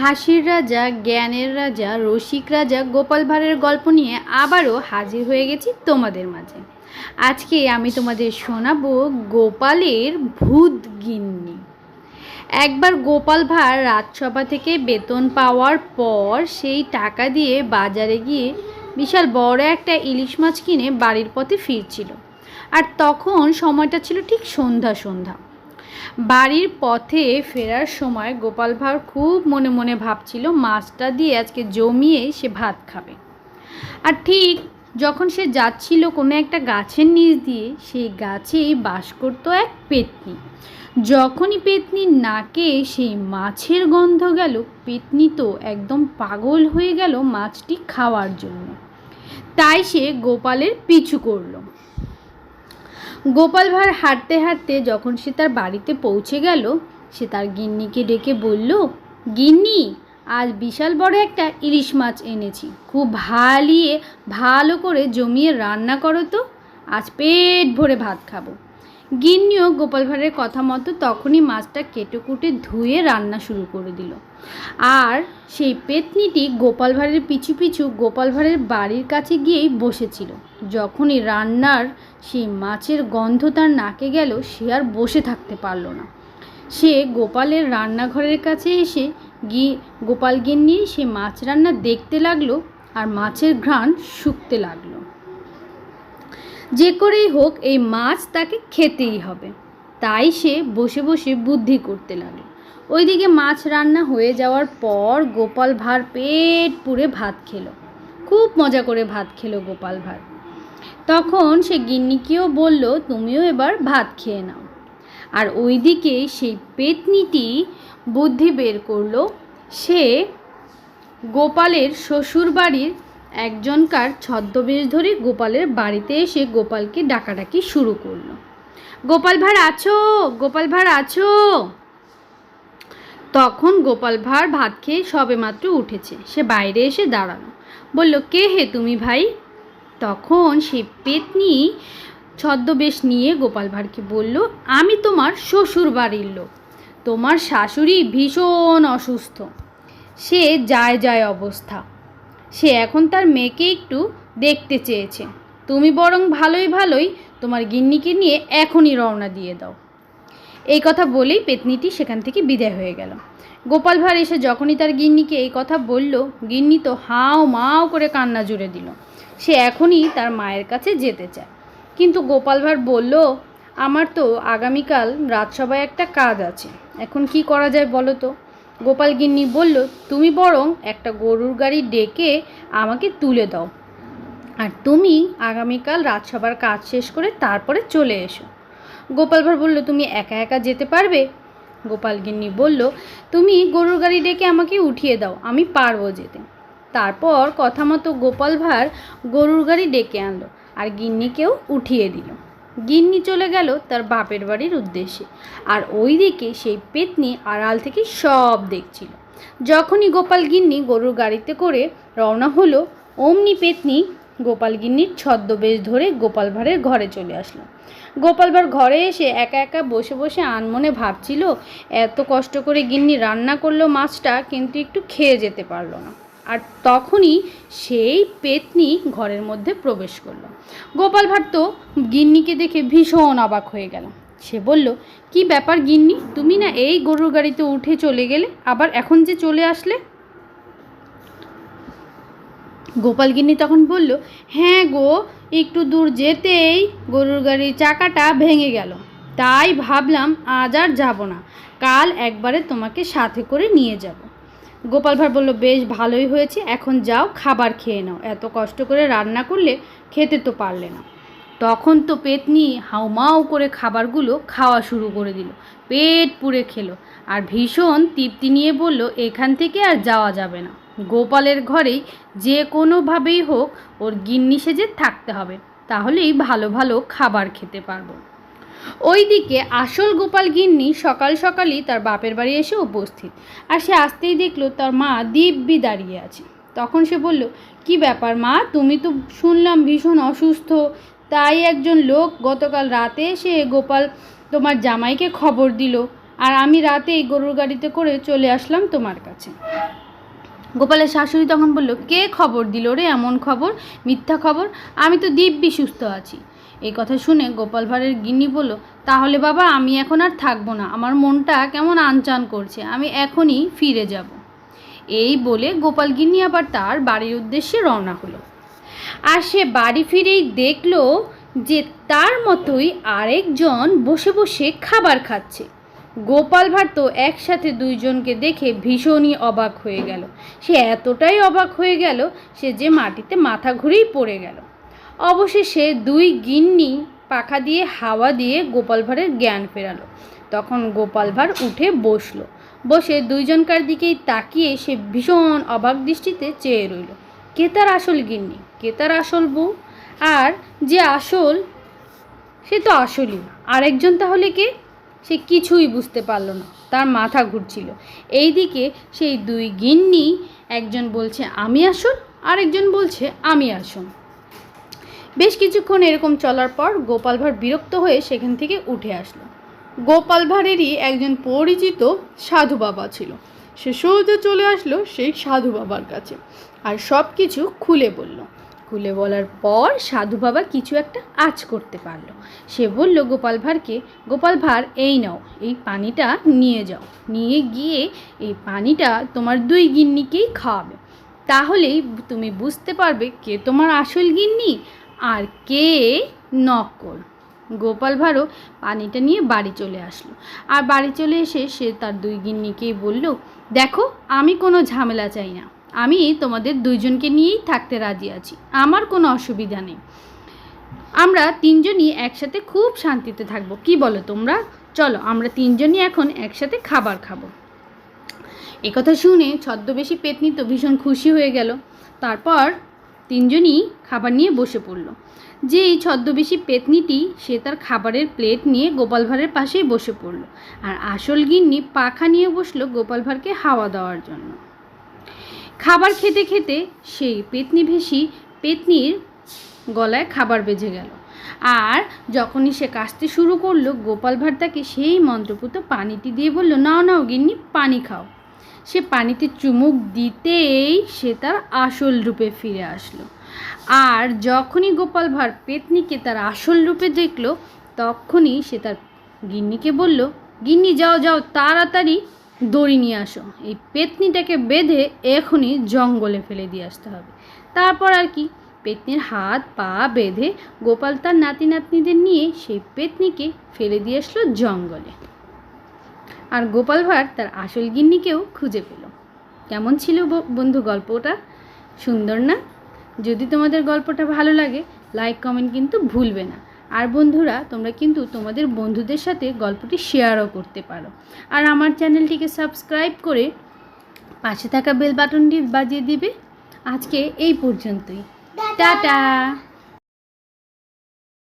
হাসির রাজা, জ্ঞানের রাজা, রসিক রাজা, গোপাল ভাঁড়ের গল্প নিয়ে আবারও হাজির হয়ে গেছি তোমাদের মাঝে। আজকে আমি তোমাদের শোনাবো গোপালের ভূত গিন্নি। একবার গোপাল ভাঁড় রাজসভা থেকে বেতন পাওয়ার পর সেই টাকা দিয়ে বাজারে গিয়ে বিশাল বড় একটা ইলিশ মাছ কিনে বাড়ির পথে ফিরছিল। আর তখন সময়টা ছিল ঠিক সন্ধ্যা সন্ধ্যা। বাড়ির পথে ফেরার সময় গোপাল ভাঁড় খুব মনে মনে ভাবছিল, মাছটা দিয়ে আজকে জমিয়ে সে ভাত খাবে। আর ঠিক যখন সে যাচ্ছিল কোনো একটা গাছের নিচ দিয়ে, সেই গাছেই বাস করতো এক পেতনি। যখনই পেতনির নাকে সেই মাছের গন্ধ গেল, পেতনি তো একদম পাগল হয়ে গেল মাছটি খাওয়ার জন্য। তাই সে গোপালের পিছু করল। গোপাল ভাঁড় হাঁটতে হাঁটতে যখন সে তার বাড়িতে পৌঁছে গেল, সে তার গিন্নিকে ডেকে বলল, গিন্নি, আজ বিশাল বড় একটা ইলিশ মাছ এনেছি। খুব ভালিয়ে ভালো করে জমিয়ে রান্না করো তো। আজ পেট ভরে ভাত খাব। গিন্নিও গোপাল ভাঁড়ের কথা মতো তখনই মাছটা কেটে কুটে ধুয়ে রান্না শুরু করে দিল। আর সেই পেতনিটি গোপাল ভাঁড়ের পিছু পিছু গোপাল ভাঁড়ের বাড়ির কাছে গিয়েই বসেছিল। যখনই রান্নার সেই মাছের গন্ধ তার নাকে গেল, সে আর বসে থাকতে পারল না। সে গোপালের রান্নাঘরের কাছে এসে গি, গোপাল গিন্নি সে মাছ রান্না দেখতে লাগল আর মাছের ঘ্রাণ শুকতে লাগল। যে করেই হোক এই মাছ তাকে খেতেই হবে। তাই সে বসে বসে বুদ্ধি করতে লাগল ওইদিকে মাছ রান্না হয়ে যাওয়ার পর গোপাল ভাঁড় পেট পুড়ে ভাত খেলো। খুব মজা করে ভাত খেলো গোপাল ভাঁড়। তখন সে গিন্নিকেও বলল, তুমিও এবার ভাত খেয়ে নাও। আর ওইদিকে সেই পেতনিটি বুদ্ধি বের করল। সে গোপালের শ্বশুর বাড়ির একজনকার ছদ্মবেশ ধরে গোপালের বাড়িতে এসে গোপালকে ডাকাডাকি শুরু করল। গোপাল ভাঁড় আছো? গোপাল ভাঁড় আছো? তখন গোপাল ভাঁড় ভাত খেয়ে সবেমাত্র উঠেছে। সে বাইরে এসে দাঁড়াল। বলল, কে হে তুমি ভাই? তখন সে পেতনি ছদ্মবেশ নিয়ে গোপাল ভাঁড়কে বলল, আমি তোমার শ্বশুর বাড়ির লোক। তোমার শাশুড়ি ভীষণ অসুস্থ। সে যায় যায় অবস্থা। সে এখন তার মেয়েকে একটু দেখতে চেয়েছে। তুমি বরং ভালোই ভালোই তোমার গিন্নিকে নিয়ে এখনই রওনা দিয়ে দাও। এই কথা বলেই পেতনিটি সেখান থেকে বিদায় হয়ে গেল। গোপাল ভাঁড় এসে যখনই তার গিন্নিকে এই কথা বলল, গিন্নি তো হাও মাও করে কান্না জুড়ে দিল। সে এখনই তার মায়ের কাছে যেতে চায়। কিন্তু গোপাল ভাঁড় বলল, আমার তো আগামীকাল রাজসভায় একটা কাজ আছে। এখন কি করা যায় বলো তো? গোপাল গিন্নি বলল, তুমি বরং একটা গরুর গাড়ি ডেকে আমাকে তুলে দাও। আর তুমি আগামীকাল রাজসভার কাজ শেষ করে তারপরে চলে এসো। গোপাল ভাঁড় বলল, তুমি একা একা যেতে পারবে? গোপাল গিন্নি বলল, তুমি গরুর গাড়ি ডেকে আমাকে উঠিয়ে দাও, আমি পারব যেতে। তারপর কথা মতো গোপাল ভাঁড় গরুর গাড়ি ডেকে আনলো, আর গিন্নিকেও উঠিয়ে দিল। গিন্নি চলে গেল তার বাপের বাড়ির উদ্দেশ্যে। আর ওইদিকে সেই পেতনি আড়াল থেকে সব দেখছিল। যখনই গোপাল গিন্নি গরুর গাড়িতে করে রওনা হলো, অমনি পেতনি গোপাল গিন্নির ছদ্মবেশ ধরে গোপাল ভাঁড়ের ঘরে চলে আসলো। গোপাল ভাঁড় ঘরে এসে একা একা বসে বসে আনমনে ভাবছিল, এত কষ্ট করে গিন্নি রান্না করল মাছটা, কিন্তু একটু খেয়ে যেতে পারল না। আর তখনই সেই পেতনি ঘরের মধ্যে প্রবেশ করল। গোপাল ভাঁড় তো গিন্নিকে দেখে ভীষণ অবাক হয়ে গেল। সে বলল, কি ব্যাপার গিন্নি? তুমি না এই গরুর গাড়িতে উঠে চলে গেলে? আবার এখন যে চলে আসলে? গোপাল গিন্নি তখন বলল হ্যাঁ গো, একটু দূর যেতেই গরুর গাড়ির চাকাটা ভেঙে গেল। তাই ভাবলাম আজ আর যাব না। কাল একবারে তোমাকে সাথে করে নিয়ে যাব। গোপাল ভাঁড় বলল, বেশ, ভালোই হয়েছে। এখন যাও, খাবার খেয়ে নাও। এত কষ্ট করে রান্না করলে খেতে তো পারলে না। তখন তো পেতনি হাউমাউ করে খাবারগুলো খাওয়া শুরু করে দিল। পেট পুড়ে খেলো। আর ভীষণ তৃপ্তি নিয়ে বলল, এখান থেকে আর যাওয়া যাবে না। গোপালের ঘরেই যে কোনোভাবেই হোক ওর গিন্নি সেজে থাকতে হবে, তাহলেই ভালো ভালো খাবার খেতে পারব। ওইদিকে আসল গোপাল গিন্নি সকাল সকালই তার বাপের বাড়ি এসে উপস্থিত। আর সে আসতেই দেখল তার মা দিব্যি দাঁড়িয়ে আছে। তখন সে বলল, কি ব্যাপার মা? তুমি তো শুনলাম ভীষণ অসুস্থ। তাই একজন লোক গতকাল রাতে এসে গোপাল তোমার জামাইকে খবর দিল। আর আমি রাতে এই গরুর গাড়িতে করে চলে আসলাম তোমার কাছে। গোপালের শাশুড়ি তখন বলল, কে খবর দিল রে? এমন খবর? মিথ্যা খবর? আমি তো দিব্যি সুস্থ আছি। এই কথা শুনে গোপাল ভাঁড়ের গিন্নি বলল, তাহলে বাবা, আমি এখন আর থাকব না। আমার মনটা কেমন আনচান করছে। আমি এখনই ফিরে যাব। এই বলে গোপাল গিন্নি আবার তার বাড়ির উদ্দেশ্যে রওনা হলো। আর সে বাড়ি ফিরেই দেখল যে তার মতোই আরেকজন বসে বসে খাবার খাচ্ছে। গোপাল ভাঁড় তো একসাথে দুইজনকে দেখে ভীষণই অবাক হয়ে গেল। সে এতটাই অবাক হয়ে গেল, সে যে মাটিতে মাথা ঘুরেই পড়ে গেল। অবশেষে দুই গিন্নি পাখা দিয়ে হাওয়া দিয়ে গোপাল ভাঁড়ের জ্ঞান ফেরালো। তখন গোপাল ভাঁড় উঠে বসল। বসে দুইজনকার দিকেই তাকিয়ে সে ভীষণ অবাক দৃষ্টিতে চেয়ে রইল। কে তার আসল গিন্নি? কে তার আসল বউ? আর যে আসল, সে তো আসলই। আরেকজন তাহলে কে? সে কিছুই বুঝতে পারল না। তার মাথা ঘুরছিল। এইদিকে সেই দুই গিন্নি একজন বলছে, আমি আসল? আরেকজন বলছে, আমি আসল। বেশ কিছুক্ষণ এরকম চলার পর গোপাল ভাঁড় বিরক্ত হয়ে সেখান থেকে উঠে আসলো। গোপাল ভাঁড়েরই একজন পরিচিত সাধু বাবা ছিল। সে সোজা চলে আসলো সেই সাধু বাবার কাছে আর সব কিছু খুলে বলল। খুলে বলার পর সাধু বাবা কিছু একটা আজ করতে পারল। সে বলল, গোপাল ভাঁড়কে, গোপাল ভাঁড়, এই নাও, এই পানিটা নিয়ে যাও। নিয়ে গিয়ে এই পানিটা তোমার দুই গিন্নিকেই খাওয়াবে। তাহলেই তুমি বুঝতে পারবে কে তোমার আসল গিন্নি আর কে নকল গোপাল ভাঁড়ও পানিটা নিয়ে বাড়ি চলে আসলো। আর বাড়ি চলে এসে সে তার দুই গিন্নিকেই বলল, দেখো, আমি কোনো ঝামেলা চাই না। আমি তোমাদের দুইজনকে নিয়েই থাকতে রাজি আছি। আমার কোনো অসুবিধা নেই। আমরা তিনজনই একসাথে খুব শান্তিতে থাকব। কি বলো তোমরা? চলো, আমরা তিনজনই এখন একসাথে খাবার খাব। একথা শুনে ছদ্মবেশী পেতনি তো ভীষণ খুশি হয়ে গেল। তারপর তিনজনই খাবার নিয়ে বসে পড়ল। যে এই ছদ্মবেশী পেতনিটি, সে তার খাবারের প্লেট নিয়ে গোপাল ভাঁড়ের পাশেই বসে পড়ল আর আসল গিন্নি পাখা নিয়ে বসল গোপাল ভাঁড়কে হাওয়া দেওয়ার জন্য। খাবার খেতে খেতে সেই পেতনি ভেসি পেতনির গলায় খাবার বেজে গেল আর যখনই সে কাশতে শুরু করল গোপাল ভাঁড় তাকে সেই মন্ত্রপুত পানিটি দিয়ে বলল, নাও নাও গিন্নি, পানি খাও। সে পানিতে চুমুক দিতেই সে তার আসল রূপে ফিরে আসলো। আর যখনই গোপাল ভাঁড় পেতনিকে তার আসল রূপে দেখল, তখনই সে তার গিন্নিকে বলল, গিন্নি, যাও যাও, তাড়াতাড়ি দড়ি নিয়ে আসো। এই পেতনিটাকে বেঁধে এখনই জঙ্গলে ফেলে দিয়ে আসতে হবে। তারপর আর কি, পেতনির হাত, পা বেঁধে গোপাল তার নাতি নাতনিদের নিয়ে সেই পেতনিকে ফেলে দিয়ে আসলো জঙ্গলে। আর গোপাল ভাঁড় তার আসল গিন্নিকেও খুঁজে পেল। কেমন ছিল বন্ধু গল্পটা? সুন্দর না? যদি তোমাদের গল্পটা ভালো লাগে লাইক কমেন্ট কিন্তু ভুলবে না। আর বন্ধুরা তোমরা কিন্তু তোমাদের বন্ধুদের সাথে গল্পটি শেয়ারও করতে পারো। আর আমার চ্যানেলটিকে সাবস্ক্রাইব করে পাশে থাকা বেল বাটনটি বাজিয়ে দিবে। আজকে এই পর্যন্তই। টাটা!